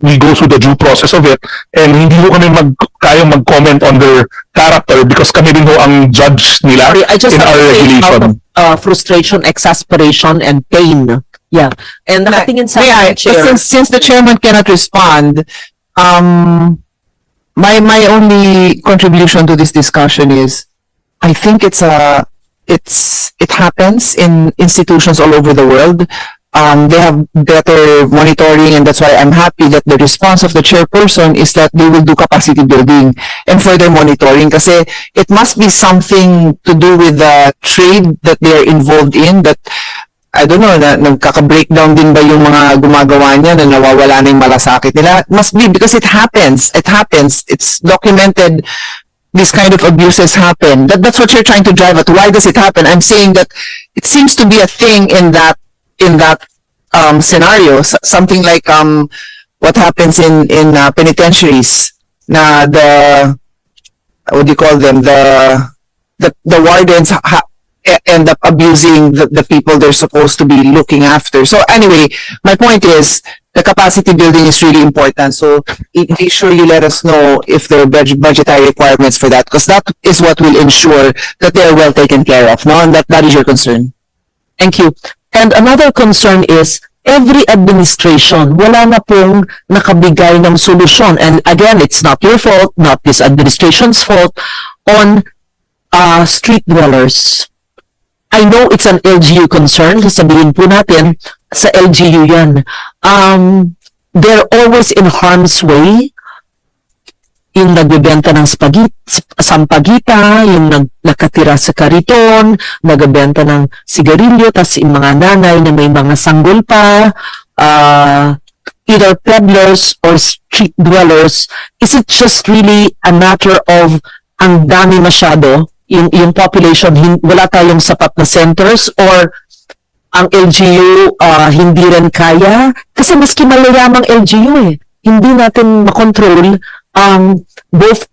we go through the due process of it and hindi ho kami mag, kayang mag-comment on their character because kami rin ho ang judge nila Sorry, I just in our say out regulation. of uh, frustration, exasperation, and pain. Yeah. And nakatingin sa May I, akin, Chair. since, since the chairman cannot respond, um, my, my only contribution to this discussion is, I think it's a, it's, it happens in institutions all over the world. Um, they have better monitoring and that's why I'm happy that the response of the chairperson is that they will do capacity building and further monitoring kasi it must be something to do with the trade that they are involved in that I don't know, na, nagkaka-breakdown din ba yung mga gumagawa niya na nawawala na yung malasakit nila? Must be because it happens. It happens. It's documented. This kind of abuses happen. That, that's what you're trying to drive at. Why does it happen? I'm saying that it seems to be a thing in that, in that, um, something like, um, what happens in, in uh, penitentiaries na the, what do you call them? The, the, the wardens ha- end up abusing the, the people they're supposed to be looking after. So anyway, my point is, the capacity building is really important. So make sure you let us know if there are budget, budgetary requirements for that, because that is what will ensure that they are well taken care of. No, and that, that is your concern. Thank you. And another concern is, every administration, wala na pong nakabigay ng solusyon. And again, it's not your fault, not this administration's fault, on uh, street dwellers. I know it's an LGU concern, sasabihin po natin, sa LGU yan. Um, they're always in harm's way. Yung nagbebenta ng spagit, sampagita, yung nag, nakatira sa kariton, nagbebenta ng sigarilyo, tas yung mga nanay na may mga sanggol pa, uh, either peddlers or street dwellers, is it just really a matter of ang dami masyado, yung, yung population, wala tayong sapat na centers, or ang LGU uh, hindi rin kaya? Kasi maski malayamang LGU eh, hindi natin makontrol ang both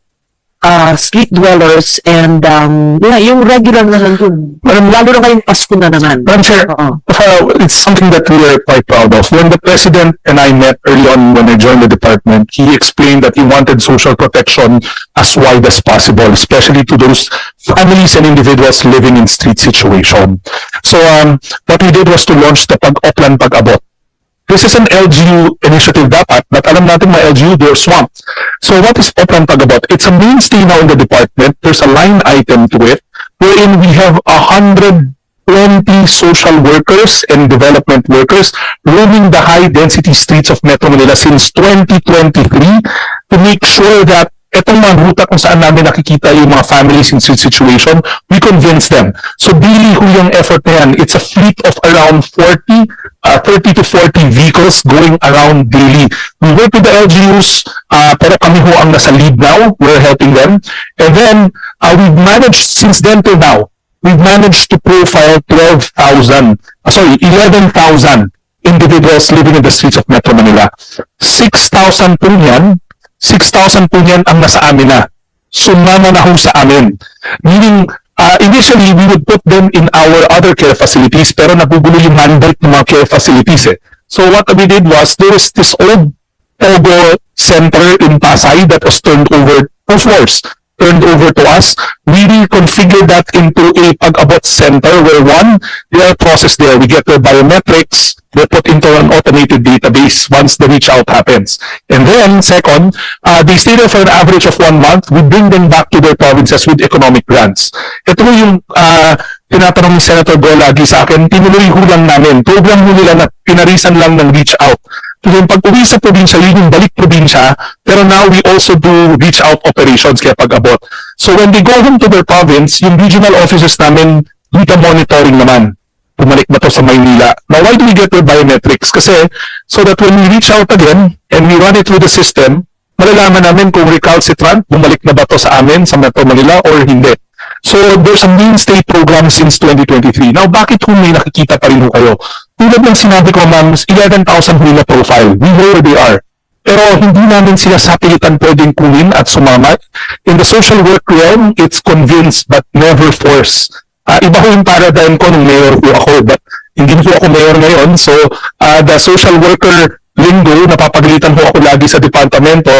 uh, street dwellers and um, yeah, yung regular na lang dun. Lalo na ngayong Pasko na naman. Madam Chair, Oo. uh, it's something that we are quite proud of. When the President and I met early on when I joined the department, he explained that he wanted social protection as wide as possible, especially to those families and individuals living in street situation. So um, what we did was to launch the Pag-Oplan Pag-Abot. This is an LGU initiative dapat, but alam natin mga LGU, they're swamped. So what is Oplan Pag-Abot? It's a mainstay now in the department. There's a line item to it wherein we have a hundred 20 social workers and development workers roaming the high-density streets of Metro Manila since 2023 to make sure that etong mga ruta kung saan namin nakikita yung mga families in situation, we convince them. So daily ho yung effort na yan. It's a fleet of around 40, uh, 30 to 40 vehicles going around daily. We work with the LGUs, uh, pero kami ho ang nasa lead now. We're helping them. And then, uh, we've managed since then till now, we've managed to profile 12,000, uh, sorry, 11,000 individuals living in the streets of Metro Manila. 6,000 po niyan, 6,000 po niyan ang nasa amin na. Sumama na ho sa amin. Meaning, uh, initially, we would put them in our other care facilities, pero nabubulo yung mandate ng mga care facilities eh. So what we did was, there is this old Pogo Center in Pasay that was turned over, of course, turned over to us. We reconfigured that into a pag-abot center where one, they are processed there. We get their biometrics, they're put into an automated database once the reach out happens. And then, second, uh, they stay there for an average of one month. We bring them back to their provinces with economic grants. Ito yung uh, tinatanong ni Senator Go lagi sa akin, tinuloy ho lang namin. Program ho nila na pinarisan lang ng reach out. Yung pag-uwi sa probinsya, yun yung balik probinsya, pero now we also do reach out operations kaya pag-abot. So when they go home to their province, yung regional offices namin, data monitoring naman. Bumalik ba to sa Maynila? Now, why do we get their biometrics? Kasi, so that when we reach out again, and we run it through the system, malalaman namin kung recalcitrant, bumalik na ba to sa amin, sa Metro Manila, or hindi. So, there's a mainstay program since 2023. Now, bakit kung may nakikita pa rin ho kayo? Tulad ng sinabi ko, ma'am, 11,000 ho na profile. We know where they are. Pero hindi namin sila sapilitan pwedeng kunin at sumama. In the social work realm, it's convince but never force. Ah, iba ho yung paradigm ko nung mayor po ako, but hindi po ako mayor ngayon. So, ah, the social worker linggo, napapagalitan ho ako lagi sa departamento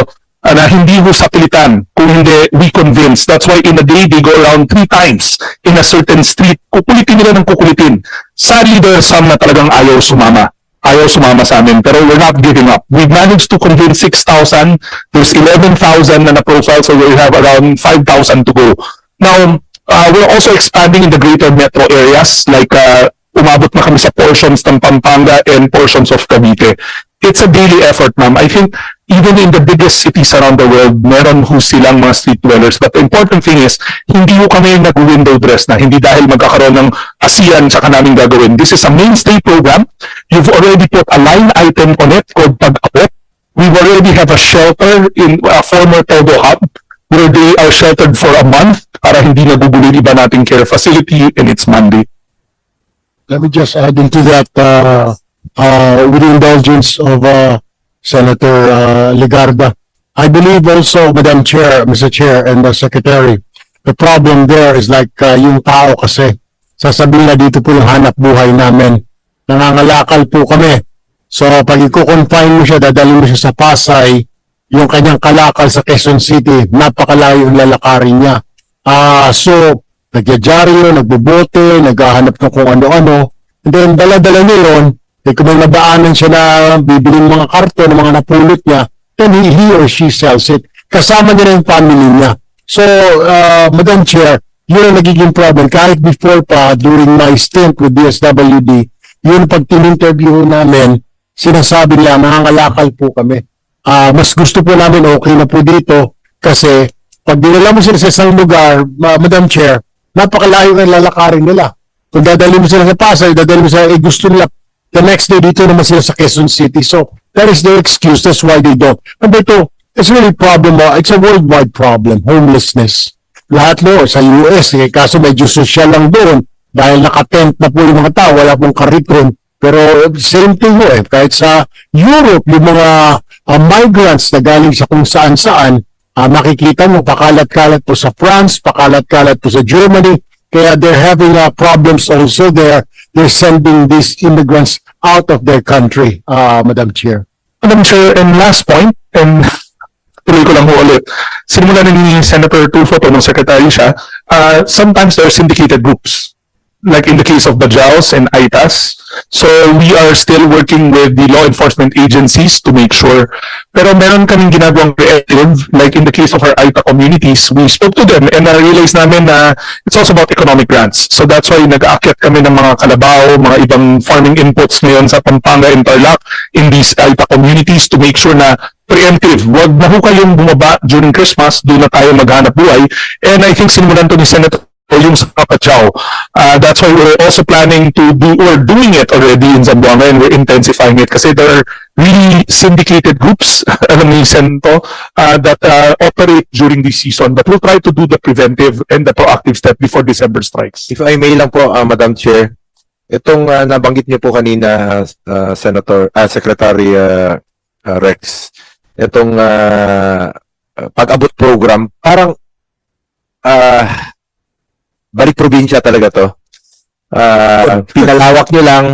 ah, na hindi ho sapilitan, kung hindi we convince. That's why in a day, they go around three times in a certain street. Kukulitin nila ng kukulitin. Sadly, there are some na talagang ayaw sumama. Ayaw sumama sa amin, pero we're not giving up. We've managed to convince 6,000. There's 11,000 na na-profile, so we have around 5,000 to go. Now, uh, we're also expanding in the greater metro areas, like uh, umabot na kami sa portions ng Pampanga and portions of Cavite. It's a daily effort, ma'am. I think even in the biggest cities around the world, meron ho silang mga street dwellers. But the important thing is, hindi ho kami nag-window dress na, hindi dahil magkakaroon ng ASEAN tsaka namin gagawin. This is a mainstay program. You've already put a line item on it called pag-abot. We already have a shelter in a former Todo Hub where they are sheltered for a month para hindi nagugulo yung iba nating care facility and it's Monday. Let me just add into that, uh, uh, with the indulgence of, uh, Senator, uh, Legarda. I believe also, Madam Chair, Mr. Chair, and the Secretary, the problem there is like, uh, yung tao kasi, sasabihin na dito po yung hanap buhay namin. Nangangalakal po kami. So, pag i-confine mo siya, dadalhin mo siya sa Pasay, yung kanyang kalakal sa Quezon City, napakalayo yung lalakarin niya. Ah, so, nagyadyaryo, nagbobote, naghahanap ng kung ano-ano. And then, dala-dala niya. Eh, kung may nabaanan siya na bibili ng mga karton, ng mga napulot niya, then he, he or she sells it. Kasama niya na yung family niya. So, uh, Madam Chair, yun ang nagiging problem. Kahit before pa, during my stint with DSWD, yun pag tin-interview namin, sinasabi nila, nangangalakal po kami. Ah, mas gusto po namin okay na po dito kasi pag dinala mo sila sa isang lugar, ma- Madam Chair, napakalayo ang lalakarin nila. Kung dadali mo sila sa Pasay, dadali mo sila, eh gusto nila, the next day dito naman sila sa Quezon City. So, that is their excuse. That's why they don't. Number two, it's really problem, uh, it's a worldwide problem, homelessness. Lahat lo, sa US, eh, kaso medyo social lang doon, dahil nakatent na po yung mga tao, wala pong kariton. Pero same thing ho eh, kahit sa Europe, yung mga uh, migrants na galing sa kung saan-saan, Ah, makikita mo, pakalat-kalat po sa France, pakalat-kalat po sa Germany, kaya they're having uh, problems also there. They're sending these immigrants out of their country, uh, Madam Chair. Madam Chair, and last point, and tuloy ko lang ho ulit. Sinimula na ni Senator Tulfo to, nung secretary siya, uh, sometimes there are syndicated groups. Like in the case of Bajaus and ITAS. So we are still working with the law enforcement agencies to make sure. Pero meron kaming ginagawang creative, like in the case of our ITA communities, we spoke to them and na-realize namin na it's also about economic grants. So that's why nag-aakyat kami ng mga kalabaw, mga ibang farming inputs ngayon sa Pampanga and Tarlac in these ITA communities to make sure na preemptive. Huwag na ho kayong bumaba during Christmas, doon na tayo maghanap buhay. And I think sinimulan to ni Senator yung sa Kapachao. Uh, that's why we're also planning to do, we're doing it already in Zamboanga and we're intensifying it kasi there are really syndicated groups, alam ni Sento, uh, that uh, operate during this season. But we'll try to do the preventive and the proactive step before December strikes. If I may lang po, uh, Madam Chair, itong uh, nabanggit niyo po kanina, uh, Senator, ah, Secretary uh, uh, Rex, itong uh, uh, pag-abot program, parang uh, balik probinsya talaga to. Uh, pinalawak niyo lang,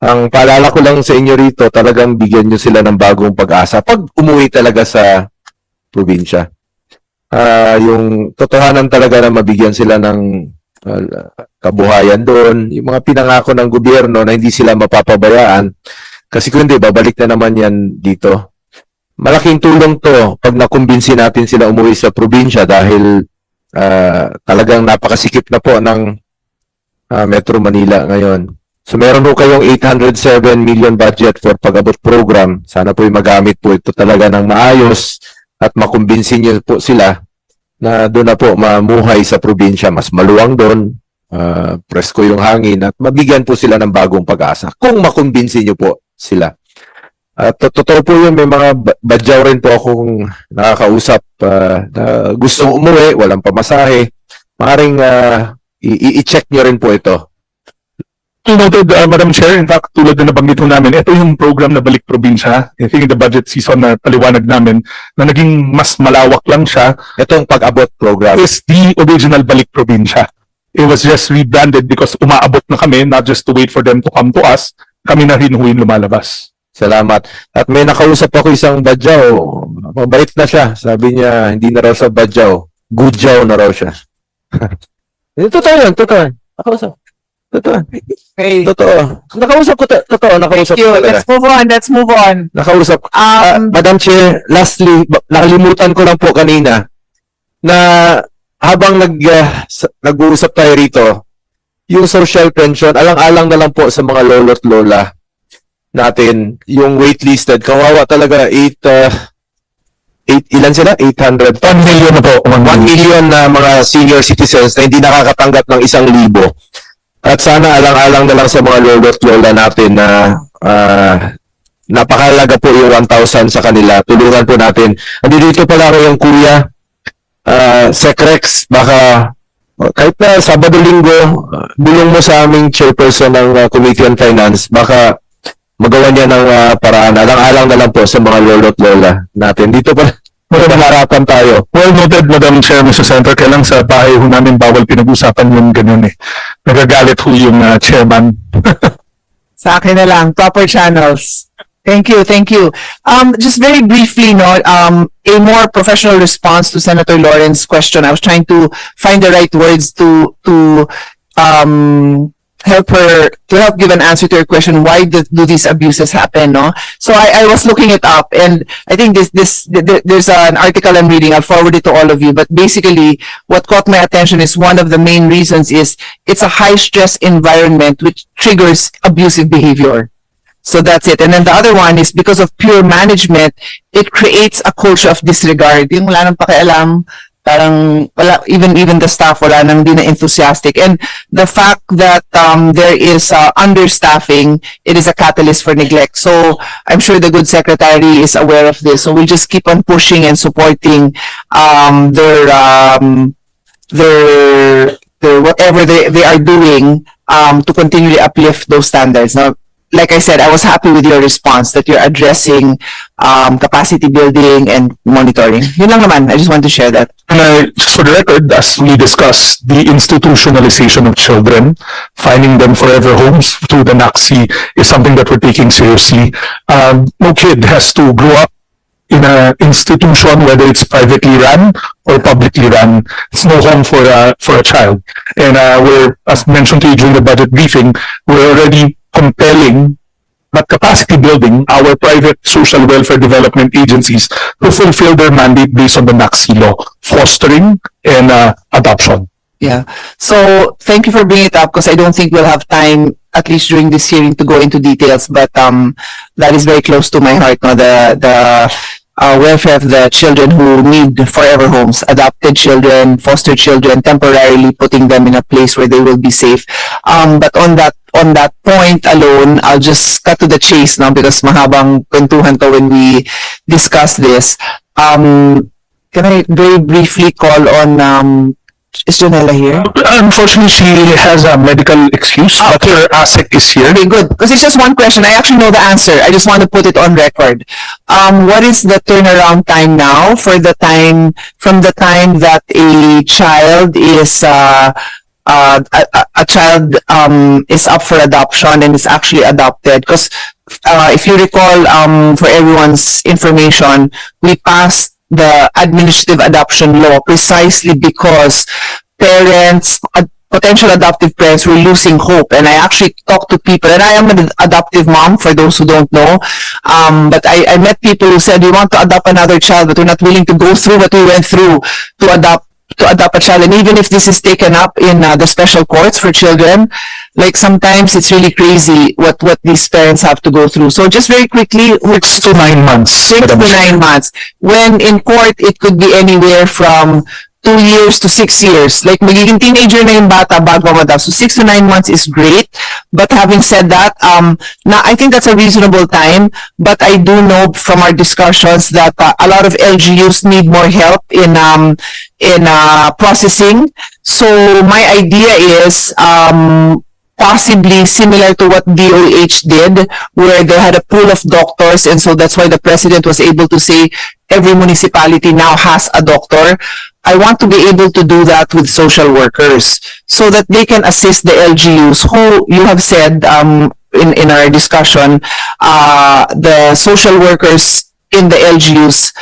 ang paalala ko lang sa inyo rito, talagang bigyan niyo sila ng bagong pag-asa pag umuwi talaga sa probinsya. Ah, yung totohanan talaga na mabigyan sila ng uh, kabuhayan doon, yung mga pinangako ng gobyerno na hindi sila mapapabayaan. Kasi kung hindi, babalik na naman yan dito. Malaking tulong to pag nakumbinsi natin sila umuwi sa probinsya dahil ah, talagang napakasikip na po ng ah, Metro Manila ngayon. So meron po kayong 807 million budget for pag-abot program. Sana po magamit po ito talaga ng maayos at makumbinsin niyo po sila na doon na po mamuhay sa probinsya. Mas maluwang doon, ah, presko yung hangin at mabigyan po sila ng bagong pag-asa kung makumbinsin niyo po sila. At to- totoo po yun, may mga ba- badyaw rin po akong nakakausap ah, na gustong umuwi, walang pamasahe. Maring ah, i- i- i-check niyo rin po ito. Noted, uh, Madam Chair, in fact, tulad na nabanggit ho namin, ito yung program na Balik Probinsya. I think in the budget season na paliwanag namin, na naging mas malawak lang siya, Itong pag-abot program. is the original Balik Probinsya. It was just rebranded because umaabot na kami, not just to wait for them to come to us, kami na rin yung lumalabas. Salamat. At may nakausap ako isang badyaw. Mabait na siya. Sabi niya, hindi na raw siya badyaw. Gudyaw na raw siya. Eh, totoo yan, totoo. Nakausap. Totoo. Okay. Totoo. Nakausap ko, to- totoo. Nakausap Thank ko you. talaga. Let's move on. Let's move on. Nakausap. Ah, Um, Madam Chair, lastly, nakalimutan ko lang po kanina na habang nag, sa- nag-uusap tayo rito, yung social pension, alang-alang na lang po sa mga lolo't lola natin, yung waitlisted, kawawa talaga, 8, uh, 8, ilan sila? 800? 1 million na po. 1 million na mga senior citizens na hindi nakakatanggap ng isang libo. At sana alang-alang na lang sa mga lolo't lola natin na ah, napakalaga po yung 1,000 sa kanila. Tulungan po natin. Andito pala ako yung kuya, uh, Secrex, baka oh, kahit na Sabado-Linggo, ah, bulong mo sa aming chairperson ng ah, Committee on Finance, baka magawa niya ng ah, paraan. Alang-alang na lang po sa mga lolo't lola natin. Dito pala, magandang harapan tayo. Well noted, Madam Chair, Mr. Senator. Kaya lang sa bahay ho namin bawal pinag-usapan yung ganun eh. Nagagalit ho yung ah, chairman. Sa akin na lang, proper channels. Thank you, thank you. Um, just very briefly, no, um, a more professional response to Senator Lawrence's question. I was trying to find the right words to, to, um, help her, to help give an answer to her question, why do, do these abuses happen, no? So I, I was looking it up and I think this, this, th- th- there's an article I'm reading, I'll forward it to all of you, but basically what caught my attention is one of the main reasons is it's a high stress environment which triggers abusive behavior. So that's it. And then the other one is because of pure management, it creates a culture of disregard. Yung wala nang pakialam, parang wala, even, even the staff, wala nang di na enthusiastic. And the fact that, um, there is, uh, understaffing, it is a catalyst for neglect. So I'm sure the good secretary is aware of this. So we'll just keep on pushing and supporting, um, their, um, their, their, whatever they, they are doing, um, to continually uplift those standards. Now, like I said, I was happy with your response that you're addressing um, capacity building and monitoring. Yun lang naman. I just want to share that. And uh, just for the record, as we discussed, the institutionalization of children, finding them forever homes through the NACSI is something that we're taking seriously. Um, no kid has to grow up in an institution, whether it's privately run or publicly run. It's no home for a, for a child. And uh, we're, as mentioned to you during the budget briefing, we're already compelling but capacity building our private social welfare development agencies to fulfill their mandate based on the NACSI law, fostering and uh, adoption. Yeah. So thank you for bringing it up because I don't think we'll have time, at least during this hearing, to go into details. But um, that is very close to my heart. No? The the uh, welfare of the children who need forever homes, adopted children, foster children, temporarily putting them in a place where they will be safe. Um, but on that on that point alone, I'll just cut to the chase now because mahabang kwentuhan to when we discuss this. Um, can I very briefly call on um, is Janella here? Unfortunately, she has a medical excuse, Ah, but her ASIC is here. Okay, good. Because it's just one question. I actually know the answer. I just want to put it on record. Um, what is the turnaround time now for the time, from the time that a child is, uh, uh, a, a- child, um, is up for adoption and is actually adopted? Because, uh, if you recall, um, for everyone's information, we passed the administrative adoption law precisely because parents, ad- potential adoptive parents were losing hope. And I actually talked to people, and I am an adoptive mom for those who don't know. Um, but I, I met people who said, we want to adopt another child, but we're not willing to go through what we went through to adopt to adopt a child. And even if this is taken up in uh, the special courts for children, like sometimes it's really crazy what, what these parents have to go through. So just very quickly, Six to nine months. six to Chair. nine months. When in court, it could be anywhere from two years to six years. Like magiging teenager na yung bata bago madaw. So six to nine months is great. But having said that, um, na, I think that's a reasonable time. But I do know from our discussions that uh, a lot of LGUs need more help in, um, in, uh, processing. So my idea is, um, possibly similar to what DOH did, where they had a pool of doctors, and so that's why the president was able to say every municipality now has a doctor. I want to be able to do that with social workers so that they can assist the LGUs who you have said, um, in, in our discussion, uh, the social workers in the LGUs